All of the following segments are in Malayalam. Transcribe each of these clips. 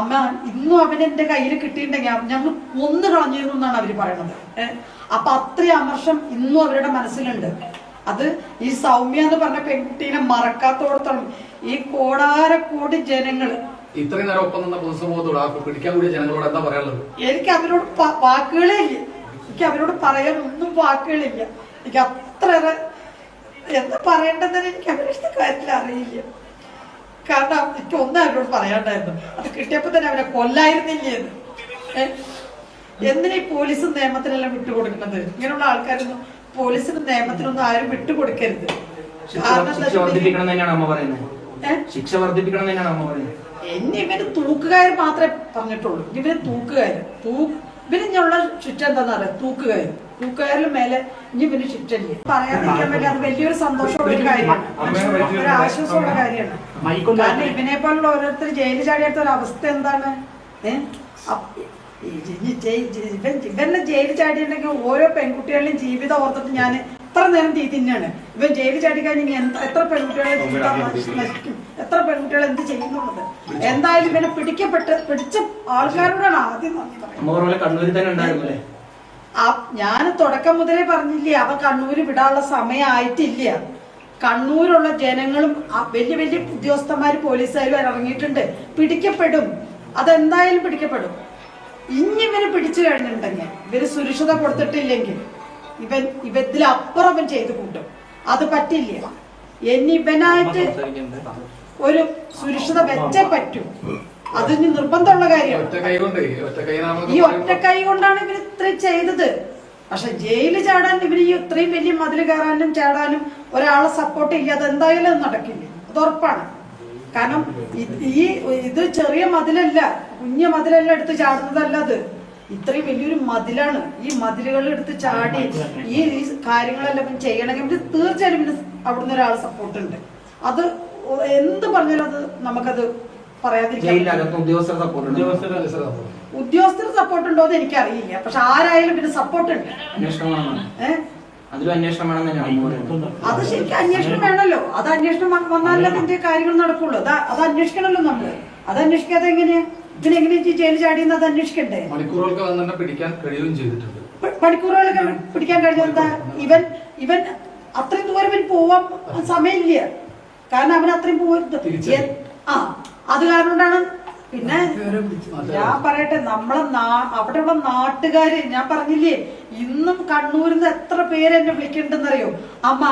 അമ്മ ഇന്നും അവൻ എന്റെ കയ്യിൽ കിട്ടിയിട്ടുണ്ടെങ്കിൽ ഞങ്ങൾ കൊന്നു കളഞ്ഞിരുന്നു എന്നാണ് അവർ പറയുന്നത് ഏഹ് അപ്പൊ അത്രയും അമർഷം ഇന്നും അവരുടെ മനസ്സിലുണ്ട്. അത് ഈ സൗമ്യ എന്ന് പറഞ്ഞ പെൺകുട്ടീനെ മറക്കാത്തോടത്തോളം ഈ കോടാരക്കോടി ജനങ്ങൾ ഇത്രയും നേരം ഒപ്പം നിന്ന പൊതുസമൂഹത്തോട് പിടിക്കാൻ കൂടിയ ജനങ്ങളോട് എന്താ പറയാനുള്ളത്? എനിക്ക് അവരോട് വാക്കുകളേ ഇല്ല. എനിക്ക് അവരോട് പറയാൻ ഒന്നും വാക്കുകളില്ല എനിക്ക് അത്ര എന്താ പറയേണ്ടതെന്ന് എനിക്ക് അവരുടെ കാര്യത്തിൽ അറിയില്ല. കാരണം എനിക്ക് ഒന്നും അവരോട് പറയാണ്ടായിരുന്നു. അത് കിട്ടിയപ്പോ തന്നെ അവനെ കൊല്ലായിരുന്നില്ലേ? എന്തിനാ ഈ പോലീസും നിയമത്തിനെല്ലാം വിട്ടുകൊടുക്കുന്നത്? ഇങ്ങനെയുള്ള ആൾക്കാരൊന്നും പോലീസിനും നിയമത്തിനൊന്നും ആരും വിട്ടുകൊടുക്കരുത്. ശിക്ഷ വർദ്ധിപ്പിക്കണം തന്നെയാണ് അമ്മ പറയുന്നത്? ശിക്ഷ വർദ്ധിപ്പിക്കണം തന്നെയാണ് അമ്മ പറയുന്നത്? എന്നെ ഇവന് തൂക്കുകാർ മാത്രമേ പറഞ്ഞിട്ടുള്ളൂ. ഇവന് തൂക്കുകാർ തൂ ഇവന് ഇങ്ങനെയുള്ള ചുറ്റം എന്താണെന്ന് അറിയാം? തൂക്കുകാർ തൂക്കുകാരിൽ മേലെ ഇനി പിന്നെ ഇല്ല പറയാതിരിക്കാൻ വേണ്ടി അത് വലിയൊരു സന്തോഷമുള്ള ഒരു കാര്യമാണ്. ഒരു ആശ്വാസമുള്ള കാര്യമാണ്. കാരണം ഇവനെ പോലുള്ള ഓരോരുത്തർ ജയിലിൽ ചാടിയെടുത്ത ഒരു അവസ്ഥ എന്താണ്? ഇവൻ ഇവനെ ജയിലിൽ ചാടിയിട്ടുണ്ടെങ്കിൽ ഓരോ പെൺകുട്ടികളുടെയും ജീവിതം ഓർത്തിട്ട് ഞാൻ എത്ര നേരം തീ തിന്നാണ്. ഇവൻ ജയിലിൽ ചാടി കഴിഞ്ഞാൽ എന്ത്- എത്ര പെൺകുട്ടികളെ നശിക്കും? എത്ര പെൺകുട്ടികൾ എന്ത് ചെയ്യുന്നുള്ളത്? എന്തായാലും ഇവനെ പിടിക്കപ്പെട്ട് പിടിച്ച ആൾക്കാരോടാണ് ആദ്യം നന്ദി പറയുന്നത്. ആ ഞാൻ തുടക്കം മുതലേ പറഞ്ഞില്ലേ അവ കണ്ണൂര് വിടാനുള്ള സമയമായിട്ടില്ല കണ്ണൂരുള്ള ജനങ്ങളും വലിയ വലിയ ഉദ്യോഗസ്ഥന്മാർ പോലീസുകാരും ഇറങ്ങിയിട്ടുണ്ട്. പിടിക്കപ്പെടും. അതെന്തായാലും പിടിക്കപ്പെടും. ഇനി ഇവന് പിടിച്ചു കഴിഞ്ഞിട്ടുണ്ടെങ്കിൽ ഇവർ സുരക്ഷിത കൊടുത്തിട്ടില്ലെങ്കിൽ ഇവൻ ഇവത്തിലപ്പുറം ഇവൻ ചെയ്തു കൂട്ടും. അത് പറ്റില്ല. ഇനി ഇവനായിട്ട് ഒരു സുരക്ഷിത വെച്ചേ പറ്റൂ. അതിന് നിർബന്ധമുള്ള കാര്യമാണ് ഈ ഒറ്റ കൈ കൊണ്ടാണ് ഇവർ ഇത്രയും ചെയ്തത്. പക്ഷെ ജയിലിൽ ചാടാൻ ഇവർ ഈ ഇത്രയും വലിയ മതിൽ കയറാനും ചാടാനും ഒരാളെ സപ്പോർട്ട് ചെയ്യാതെ എന്തായാലും അത് നടക്കില്ല. അത് ഉറപ്പാണ്. കാരണം ഈ ഇത് ചെറിയ മതിലല്ല കുഞ്ഞ മതിലല്ല എടുത്ത് ചാടുന്നതല്ല അത്. ഇത്രയും വലിയൊരു മതിലാണ്. ഈ മതിലുകൾ എടുത്ത് ചാടി ഈ ഈ കാര്യങ്ങളെല്ലാം ചെയ്യണമെങ്കിൽ ഇവന് തീർച്ചയായും ഇവന് അവിടുന്ന് ഒരാൾ സപ്പോർട്ട് ഉണ്ട്. അത് എന്ത് പറഞ്ഞാലും അത് നമുക്കത്. ജയിലിനകത്ത് ഉദ്യോഗസ്ഥർ സപ്പോർട്ട് ഉദ്യോഗസ്ഥർ സപ്പോർട്ട് ഉണ്ടോ എന്ന് എനിക്കറിയില്ല. പക്ഷെ ആരായാലും പിന്നെ സപ്പോർട്ട് ഉണ്ട്. അന്വേഷണം വേണമെന്ന് ഏഹ് അതിലും അന്വേഷണം വേണം തന്നെയാണ് പറയുന്നത് അത് ശരിക്കും അന്വേഷണം വേണമല്ലോ. അത് അന്വേഷണം വന്നാലേ അതിന്റെ കാര്യങ്ങൾ നടക്കുള്ളൂ. അത് അത് അന്വേഷിക്കണമല്ലോ നമ്മൾ. അത് അന്വേഷിക്കാതെ എങ്ങനെയാ ഇതിന് എങ്ങനെയാ ഈ ജയിൽ ചാടിയെന്ന് അത് അന്വേഷിക്കണ്ടേ? മണിക്കൂറുകൾക്ക് പിടിക്കാൻ കഴിയുകയും ചെയ്തിട്ടുണ്ട്. പിടിക്കാൻ കഴിഞ്ഞ എന്താ? ഇവൻ ഇവൻ അത്രയും ദൂരം ഇവൻ പോവാൻ സമയമില്ല. കാരണം അവൻ അത്രയും പോകരുത് തിരിച്ചടി. ആ. അത് കാരണം കൊണ്ടാണ് പിന്നെ ഞാൻ പറയട്ടെ നമ്മളെ അവിടെയുള്ള നാട്ടുകാര് ഞാൻ പറഞ്ഞില്ലേ ഇന്നും കണ്ണൂരിൽ നിന്ന് എത്ര പേര് എന്നെ വിളിക്കണ്ടെന്നറിയോ? അമ്മ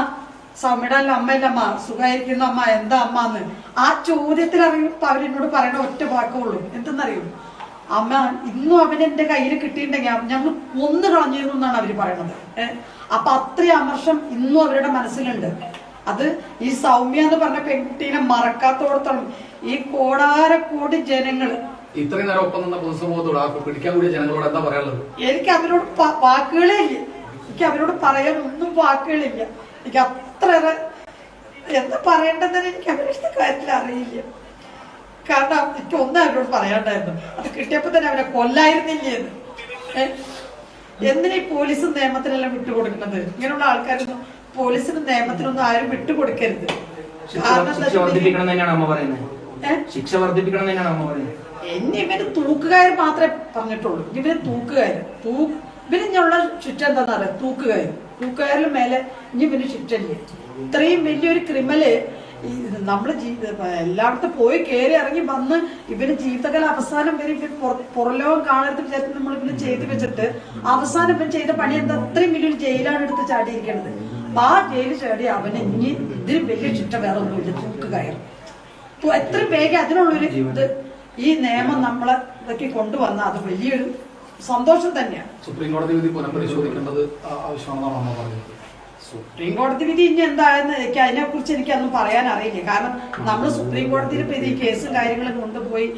സൗമ്യയുടെ അമ്മയല്ല അമ്മ സുഖമായിരിക്കുന്ന അമ്മ എന്താ അമ്മ എന്ന് ആ ചോദ്യത്തിൽ അറിയും അവരെന്നോട് പറയണ ഒറ്റ വാക്കുള്ളൂ. എന്തെന്നറിയോ? അമ്മ ഇന്നും അവൻ എന്റെ കയ്യിൽ കിട്ടിയിട്ടുണ്ടെങ്കിൽ ഞങ്ങൾ കൊന്നു കളഞ്ഞിരുന്നു എന്നാണ് അവർ പറയണത്. ഏഹ് അപ്പൊ അത്രയും അമർഷം ഇന്നും അവരുടെ മനസ്സിലുണ്ട്. അത് ഈ സൗമ്യ എന്ന് പറഞ്ഞ പെൺകുട്ടീനെ മറക്കാത്തോടത്തോളം ഈ കോടാരക്കോടി ജനങ്ങൾ ഇത്രയും നേരം ഒപ്പം നിന്ന പൊതുസമൂഹത്തോട് ആ പിടിക്കാൻ കൂടിയ ജനങ്ങളോട് എന്താ പറയാനുള്ളത്? എനിക്ക് അവരോട് വാക്കുകളേ ഇല്ല. എനിക്ക് അവരോട് പറയാൻ ഒന്നും വാക്കുകളില്ല എനിക്ക് അത്ര എന്താ പറയേണ്ടതെന്ന് എനിക്ക് അവരുടെ കാര്യത്തിൽ അറിയില്ല. കാരണം എനിക്ക് ഒന്നും അവരോട് പറയാണ്ടായിരുന്നു. അത് കിട്ടിയപ്പോ തന്നെ അവരെ കൊല്ലായിരുന്നില്ലേ എന്ന്? എന്തിനാ ഈ പോലീസും നിയമത്തിനെല്ലാം വിട്ടുകൊടുക്കുന്നത്? ഇങ്ങനെയുള്ള ആൾക്കാരൊന്നും പോലീസിനും നിയമത്തിനൊന്നും ആരും വിട്ടുകൊടുക്കരുത്. ശിക്ഷ വർദ്ധിപ്പിക്കണം തന്നെയാണ് അമ്മ പറയുന്നത്? ഏ? ശിക്ഷ വർദ്ധിപ്പിക്കണം തന്നെയാണ് അമ്മ പറയുന്നത്? എന്നെ ഇവർ തൂക്കുകാർ മാത്രമേ പറഞ്ഞിട്ടുള്ളൂ. ഇവർ തൂക്കുകാർ തൂ ഞുള്ള ശിക്ഷ എന്താണെന്ന് അറിയാം? തൂക്കുകാർ തൂക്കുകാരിലും മേലെ ഇനി ഇവന് ശിക്ഷ ഇല്ല ഇത്രയും വലിയൊരു ക്രിമൽ നമ്മുടെ എല്ലായിടത്തും പോയി കയറി ഇറങ്ങി വന്ന് ഇവർ ജീവിതകാല അവസാനം വരെ ഇവർ പുറ- പുറലോകം കാണരുത് വിചാരിച്ച് നമ്മൾ ഇവന് ചെയ്ത് വെച്ചിട്ട് അവസാനം ഇവൻ ചെയ്ത പണി എന്താ? അത്രയും വലിയൊരു ജയിലാണ് എടുത്ത് ചാടിയിരിക്കുന്നത് അപ്പൊ ആ ജയിലിൽ ചാടി അവന് ഇനി ഇതിന് വലിയ ചിട്ട വേറെ ഒന്നുമില്ല കയറും. അപ്പൊ എത്ര വേഗം അതിനുള്ളൊരു ഇത് ഈ നിയമം നമ്മളെ ഇതൊക്കെ കൊണ്ടുവന്ന അത് വലിയൊരു സന്തോഷം തന്നെയാണ്. സുപ്രീം കോടതി വിധി പുനഃപരിശോധിക്കേണ്ടത് ആവശ്യമാണെന്നാണ് അമ്മ പറഞ്ഞത്? സുപ്രീം കോടതി വിധി ഇനി എന്തായെന്ന് എനിക്ക് അതിനെ കുറിച്ച് എനിക്കൊന്നും പറയാൻ അറിയില്ല കാരണം നമ്മൾ സുപ്രീം കോടതിയിൽ ഇപ്പൊ ഈ കേസും കാര്യങ്ങളും കൊണ്ടുപോയി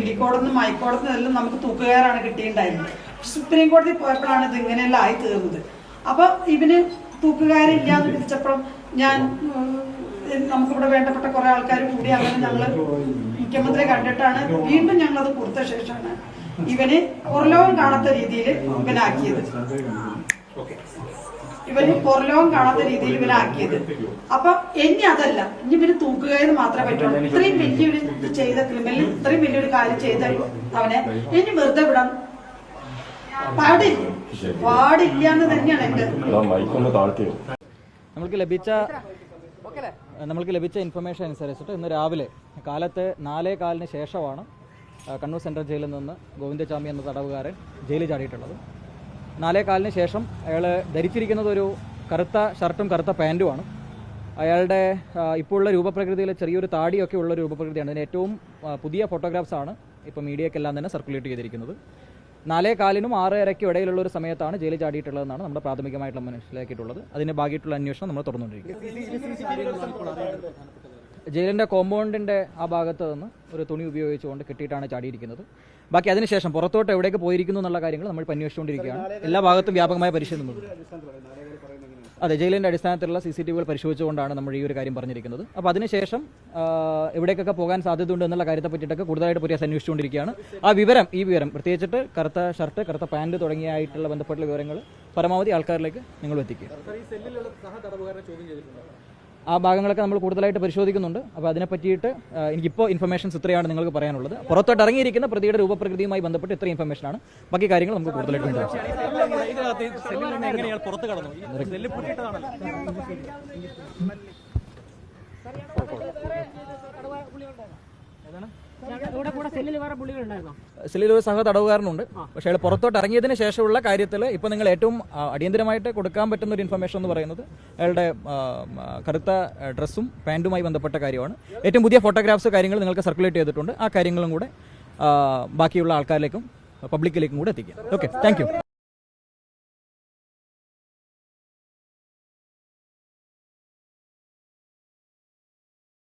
ഇടിക്കോടതിനും ഹൈക്കോടതിനും എല്ലാം നമുക്ക് തൂക്കുകയറാണ് കിട്ടിയിട്ടുണ്ടായിരുന്നത്. സുപ്രീം കോടതി പോയപ്പോഴാണ് ഇത് ഇങ്ങനെയെല്ലാം ആയി തീർന്നത് അപ്പൊ ഇവന് തൂക്കുകയറില്ല എന്ന് വിധിച്ചപ്പോൾ ഞാൻ നമുക്കിവിടെ വേണ്ടപ്പെട്ട കുറെ ആൾക്കാർ കൂടി അങ്ങനെ ഞങ്ങൾ മുഖ്യമന്ത്രി കണ്ടിട്ടാണ് വീണ്ടും ഞങ്ങൾ അത് കൊടുത്ത ശേഷമാണ് ഇവന് പുറലോകം കാണാത്ത രീതിയിൽ ഇവനാക്കിയത്. ഇവന് പുറലോകം കാണാത്ത രീതിയിൽ ഇവനാക്കിയത്. അപ്പൊ ഇനി അതല്ല. ഇനി ഇവന് തൂക്കുകയെന്ന് മാത്രമേ പറ്റുള്ളൂ. ഇത്രയും വലിയൊരു ചെയ്ത ക്രിമിനൽ ഇത്രയും വലിയൊരു കാര്യം ചെയ്ത അവനെ ഇനി വെറുതെ വിടാൻ പാടില്ല പാടില്ല എന്ന് തന്നെയാണ് എന്റെ നമ്മൾക്ക് ലഭിച്ച നമ്മൾക്ക് ലഭിച്ച ഇൻഫർമേഷൻ അനുസരിച്ചിട്ട് ഇന്ന് രാവിലെ കാലത്ത് നാലേ കാലിന് ശേഷമാണ് കണ്ണൂർ സെൻട്രൽ ജയിലിൽ നിന്ന് ഗോവിന്ദചാമി എന്ന തടവുകാരൻ ജയിലിൽ ചാടിയിട്ടുള്ളത്. നാലേ കാലിന് ശേഷം അയാൾ ധരിച്ചിരിക്കുന്നത് ഒരു കറുത്ത ഷർട്ടും കറുത്ത പാന്റുമാണ് അയാളുടെ ഇപ്പോഴുള്ള ഇപ്പോൾ ഉള്ള രൂപപ്രകൃതിയിൽ ചെറിയൊരു താടിയൊക്കെ ഉള്ള രൂപപ്രകൃതിയാണ്. അതിന് ഏറ്റവും പുതിയ ഫോട്ടോഗ്രാഫ്സാണ് ആണ് ഇപ്പോൾ മീഡിയക്കെല്ലാം തന്നെ സർക്കുലേറ്റ് ചെയ്തിരിക്കുന്നത്. നാലേ കാലിനും ആറരയ്ക്കും ഇടയിലുള്ള ഒരു സമയത്താണ് ജയിലിൽ ചാടിയിട്ടുള്ളതെന്നാണ് നമ്മുടെ പ്രാഥമികമായിട്ടുള്ള മനസ്സിലാക്കിയിട്ടുള്ളത്. അതിന്റെ ഭാഗമായിട്ടുള്ള അന്വേഷണം നമ്മൾ തുറന്നുകൊണ്ടിരിക്കുന്നത് ജയിലിന്റെ കോമ്പൗണ്ടിന്റെ ആ ഭാഗത്ത് നിന്ന് ഒരു തുണി ഉപയോഗിച്ചുകൊണ്ട് കെട്ടിയിട്ടാണ് ചാടിയിരിക്കുന്നത്. ബാക്കി അതിനുശേഷം പുറത്തോട്ട് എവിടേക്ക് പോയിരിക്കുന്നു എന്നുള്ള കാര്യങ്ങൾ നമ്മൾ അന്വേഷിച്ചുകൊണ്ടിരിക്കുകയാണ്. എല്ലാ ഭാഗത്തും വ്യാപകമായ പരിശീലനം. അതെ ജയിലിന്റെ അടിസ്ഥാനത്തിലുള്ള സി സി ടി വികൾ പരിശോധിച്ചുകൊണ്ടാണ് നമ്മൾ ഈ ഒരു കാര്യം പറഞ്ഞിരിക്കുന്നത്. അപ്പോൾ അതിനുശേഷം എവിടേക്കൊക്കെ പോകാൻ സാധ്യതയുണ്ട് എന്നുള്ള കാര്യത്തെ പറ്റിയിട്ടൊക്കെ കൂടുതലായിട്ട് പോലീസ് അന്വേഷിച്ചുകൊണ്ടിരിക്കുകയാണ്. ആ വിവരം ഈ വിവരം പ്രത്യേകിച്ചിട്ട് കറുത്ത ഷർട്ട് കറുത്ത പാന്റ് തുടങ്ങിയായിട്ടുള്ള ബന്ധപ്പെട്ടുള്ള വിവരങ്ങൾ പരമാവധി ആൾക്കാരിലേക്ക് നിങ്ങൾ എത്തിക്കുക. ആ ഭാഗങ്ങളൊക്കെ നമ്മൾ കൂടുതലായിട്ട് പരിശോധിക്കുന്നുണ്ട്. അപ്പോൾ അതിനെ പറ്റിയിട്ട് എനിക്കിപ്പോൾ ഇൻഫർമേഷൻസ് ഇത്രയാണ് നിങ്ങൾക്ക് പറയാനുള്ളത്. പുറത്തോട്ട് ഇറങ്ങിയിരിക്കുന്ന പ്രതിയുടെ രൂപപ്രകൃതിയുമായി ബന്ധപ്പെട്ട് ഇത്ര ഇൻഫർമേഷനാണ് ബാക്കി കാര്യങ്ങൾ നമുക്ക് കൂടുതലായിട്ട് കൂടെ സെല്ലിൽ ഒരു സഹ തടവുകാരനുണ്ട്. പക്ഷെ അയാൾ പുറത്തോട്ട് ഇറങ്ങിയതിന് ശേഷമുള്ള കാര്യത്തിൽ ഇപ്പൊ നിങ്ങൾ ഏറ്റവും അടിയന്തരമായിട്ട് കൊടുക്കാൻ പറ്റുന്ന ഒരു ഇൻഫർമേഷൻ എന്ന് പറയുന്നത് അയാളുടെ കറുത്ത ഡ്രസ്സും പാന്റുമായി ബന്ധപ്പെട്ട കാര്യമാണ്. ഏറ്റവും പുതിയ ഫോട്ടോഗ്രാഫ്സ് കാര്യങ്ങൾ നിങ്ങൾക്ക് സർക്കുലേറ്റ് ചെയ്തിട്ടുണ്ട്. ആ കാര്യങ്ങളും കൂടെ ബാക്കിയുള്ള ആൾക്കാരിലേക്കും പബ്ലിക്കിലേക്കും കൂടെ എത്തിക്കാം. Okay thank